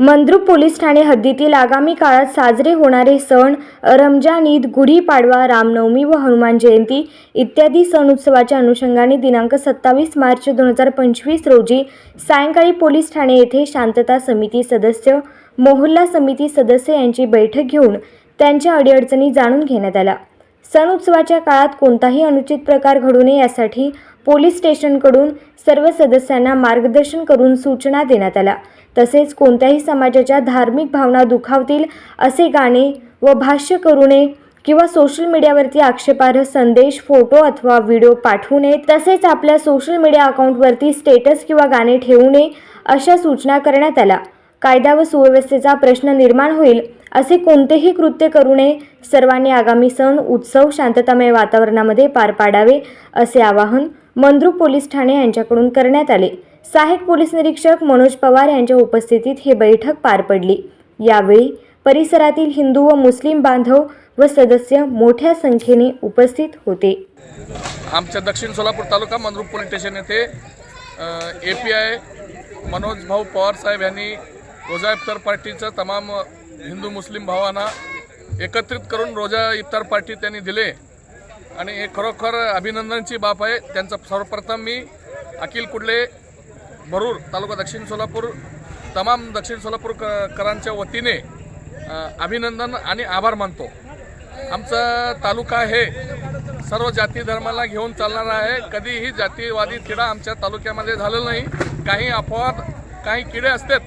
Mandrup police Thane हद्दीतील आगामी काळात साजरे होणारे सण रमजान ईद गुढीपाडवा रामनवमी व हनुमान जयंती इत्यादी सण उत्सवाच्या अनुषंगाने दिनांक सत्तावीस मार्च दोन हजार पंचवीस रोजी सायंकाळी पोलीस ठाणे येथे शांतता समिती सदस्य मोहल्ला समिती सदस्य यांची बैठक घेऊन त्यांच्या अडीअडचणी जाणून घेण्यात आल्या. सण उत्सवाच्या काळात कोणताही अनुचित प्रकार घडू नये यासाठी पोलीस स्टेशनकडून सर्व सदस्यांना मार्गदर्शन करून सूचना देण्यात आल्या. तसेच कोणत्याही समाजाच्या धार्मिक भावना दुखावतील असे गाणे व भाष्य करू नये किंवा सोशल मीडियावरती आक्षेपार्ह संदेश फोटो अथवा व्हिडिओ पाठवू नये. तसेच आपल्या सोशल मीडिया अकाउंटवरती स्टेटस किंवा गाणे ठेवू नये अशा सूचना करण्यात आल्या. कायदा व सुव्यवस्थेचा प्रश्न निर्माण होईल असे कोणतेही कृत्य करू नये. सर्वांनी आगामी सण उत्सव शांततामय वातावरणामध्ये पार पाडावे असे आवाहन मंद्रुप पोलीस ठाणे यांच्याकडून करण्यात आले. सहाय्यक पोलीस निरीक्षक मनोज पवार यांच्या उपस्थितीत ही बैठक पार पडली. यावेळी परिसरातील हिंदू व मुस्लिम बांधव व सदस्य मोठ्या संख्येने उपस्थित होते. आमच्या दक्षिण सोलापूर तालुका मंद्रुप पोलीस स्टेशन येथे ए पी आय मनोज भाऊ पवार साहेब यांनी रोजा इफ्तार पार्टीचं तमाम हिंदू मुस्लिम भावांना एकत्रित करून रोजा इफ्तार पार्टी त्यांनी दिले. आणि हे खरोखर अभिनंदनची बाब आहे. त्यांचं सर्वप्रथम मी अखिल कुडले भरूर तालुका दक्षिण सोलापूर तमाम दक्षिण सोलापूर क करांच्या वतीने अभिनंदन आणि आभार मानतो. आमचा तालुका हे सर्व जाती धर्माला घेऊन चालणारा आहे. कधीही जातीवादी किडा आमच्या तालुक्यामध्ये झालेला नाही. काही अपवाद काही किडे असतात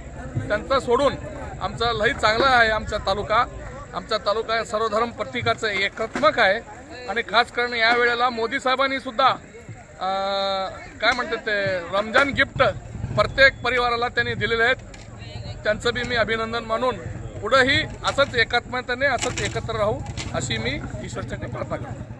त्यांचं सोडून आमचा लई चांगला आहे आमचा तालुका. आमचा तालुका सर्व सर्वधर्म प्रतीकाचं एकात्मक आहे. आणि खास करून या वेळेला मोदी साहेबांनी सुद्धा काय म्हणतात ते रमजान गिफ्ट प्रत्येक परिवाराला त्यांनी दिलेले आहेत. त्यांचं बी मी अभिनंदन मानून पुढंही असंच एकात्मतेने असंच एकत्र राहू अशी मी ईश्वरच्या प्रार्थना करतो.